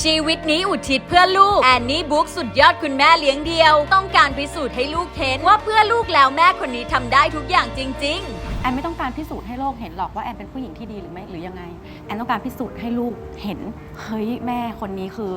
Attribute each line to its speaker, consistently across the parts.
Speaker 1: ชีวิตนี้อุทิศเพื่อลูก แอนนี่บุ๊กสุดยอดคุณแม่เลี้ยงเดียว ต้องการพิสูจน์ให้ลูกเห็นว่าเพื่อลูกแล้วแม่คนนี้ทำได้ทุกอย่างจริง ๆ
Speaker 2: แอนไม่ต้องการพิสูจน์ให้โลกเห็นหรอกว่าแอนเป็นผู้หญิงที่ดีหรือไม่หรือยังไง แอนต้องการพิสูจน์ให้ลูกเห็น เฮ้ยแม่คนนี้คือ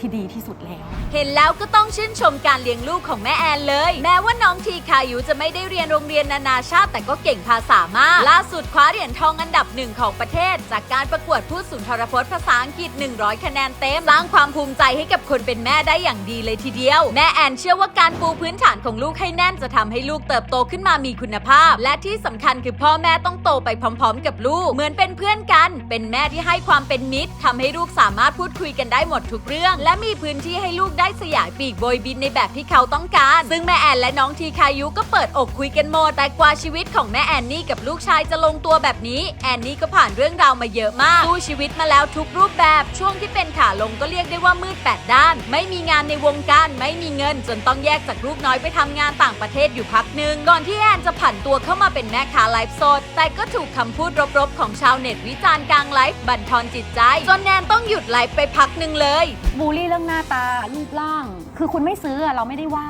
Speaker 2: ที่ดีที่สุดแล้ว
Speaker 1: เห็นแล้วก็ต้องชื่นชมการเลี้ยงลูกของแม่แอนเลย แม้ว่าน้องทีคายุจะไม่ได้เรียนโรงเรียนนานาชาติแต่ก็เก่งภาษามาก ล่าสุดคว้าเหรียญทองอันดับหนึ่งของประเทศ จากการประกวดพูดสุนทรพจน์ภาษาอังกฤษ 100 คะแนนเต็มสร้างความภูมิใจให้กับคนเป็นแม่ได้อย่างดีเลยทีเดียว แม่แอนเชื่อว่าการปูพื้นฐานของลูกให้แน่นจะทำให้ลูกเติบโตขึ้นมามีคุณภาพ และที่สำคัญคือพ่อแม่ต้องโตไปพร้อม ๆ กับลูก เหมือนเป็นเพื่อนกัน เป็นแม่ที่ให้ความเป็นมิตรทำให้ลูกสามารถพูดคุยกันได้หมดทุกเรื่องและมีพื้นที่ให้ลูกได้สยายปีกโบยบินในแบบที่เขาต้องการ ซึ่งแม่แอนและน้องทีคายุก็เปิดอกคุยกันหมดแต่กว่าชีวิตของแม่แอนนี่กับลูกชายจะลงตัวแบบนี้ แอนนี่ก็ผ่านเรื่องราวมาเยอะมากสู้ชีวิตมาแล้วทุกรูปแบบช่วงที่เป็นขาลงก็เรียกได้ว่ามืดแปดด้าน ไม่มีงานในวงการไม่มีเงิน จนต้องแยกจากลูกน้อยไปทำงานต่างประเทศอยู่พักหนึ่งก่อนที่แอนจะผันตัวเข้ามาเป็นแม่ค้าไลฟ์สดแต่ก็ถูกคำพูดรบๆ ของชาวเน็ตวิจารณ์กลางไลฟ์บั่นทอนจิตใจ จนแนนต้องหยุดไลฟ์ไปพักหนึ่งเลย
Speaker 2: บูลลี่เรื่องหน้าตารูปร่าง คือคุณไม่ซื้ออะเราไม่ได้ว่า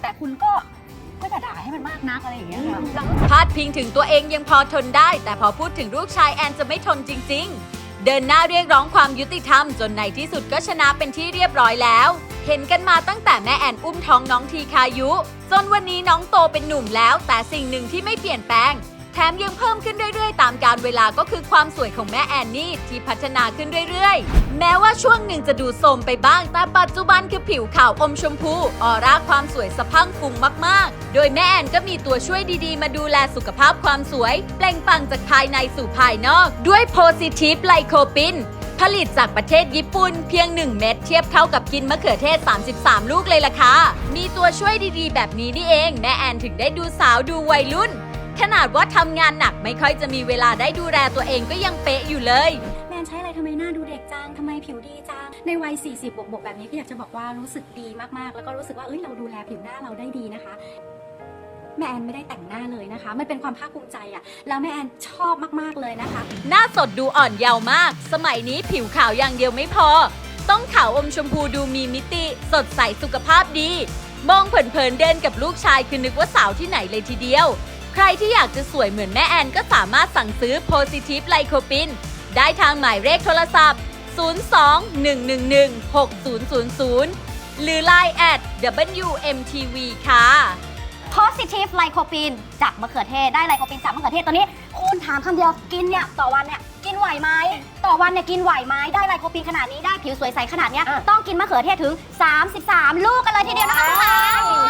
Speaker 2: แต่คุณก็ก็จะด่าให้มันมากนักอะไรอย่างเงี้ยค่ะแล้ว
Speaker 1: พาดพิงถึงตัวเองยังพอทนได้ แต่พอพูดถึงลูกชายแอนจะไม่ทนจริง ๆ เดินหน้าเรียกร้องความยุติธรรมจนในที่สุดก็ชนะเป็นที่เรียบร้อยแล้ว เห็นกันมาตั้งแต่แม่แอนอุ้มท้องน้องทีคายุ จนวันนี้น้องโตเป็นหนุ่มแล้ว แต่สิ่งหนึ่งที่ไม่เปลี่ยนแปลง แถมยังเพิ่มขึ้นเรื่อยๆ ตามการเวลาก็คือความสวยของแม่แอนนี่ที่พัฒนาขึ้นเรื่อยๆ แม้ว่าช่วงหนึ่งจะดูโทรมไปบ้าง แต่ปัจจุบันคือผิวขาวอมชมพูออร่าความสวยสะพังฟุ้งมากๆ โดยแม่แอนก็มีตัวช่วยดีๆ มาดูแลสุขภาพความสวย เปล่งปลั่งจากภายในสู่ภายนอก ด้วย Positive Lycopene ผลิตจากประเทศญี่ปุ่นเพียง 1 เม็ดเทียบเท่ากับกินมะเขือเทศ 33 ลูกเลยล่ะค่ะ มีตัวช่วยดีๆ แบบนี้นี่เอง แม่แอนถึงได้ดูสาวดูวัยรุ่น ขนาดว่าทำงานหนักไม่ค่อยจะมีเวลาได้ดูแลตัวเองก็ยังเป๊ะอยู่เลย
Speaker 3: แมนใช้อะไรทำไมหน้าดูเด็กจังทำไมผิวดีจัง ในวัย 40บวกบวกๆแบบนี้ก็อยากจะบอกว่ารู้สึกดีมากๆ แล้วก็รู้สึกว่าเอ้ยเราดูแลผิวหน้าเราได้ดีนะคะ แม่แอนไม่ได้แต่งหน้าเลยนะคะ มันเป็นความภาคภูมิใจอะแล้วแม่แอนชอบมากๆเลยนะคะ
Speaker 1: หน้าสดดูอ่อนเยาว์มาก สมัยนี้ผิวขาวอย่างเดียวไม่พอ ต้องขาวอมชมพูดูมีมิติ สดใสสุขภาพดี มองเผินๆเดินกับลูกชายคือนึกว่าสาวที่ไหนเลยทีเดียว ใครที่อยากจะสวยเหมือนแม่แอนก็สามารถสั่งซื้อ Positive Lycopene ได้ทางหมายเลขโทรศัพท์ 02-111-6000 หรือ Line at WMTV ค่ะ
Speaker 4: positive lycopene จากมะเขือเทศ ได้ไลโคปีนจากมะเขือเทศตอนนี้ คุณถามคำเดียวกินเนี่ยต่อวันเนี่ยกินไหวไหมต่อวันเนี่ยกินไหวไหมได้ไลโคปีนขนาดนี้ได้ผิวสวยใสขนาดเนี้ยต้องกินมะเขือเทศถึง 33 ลูกกันเลยทีเดียวนะคะคุณผู้ชม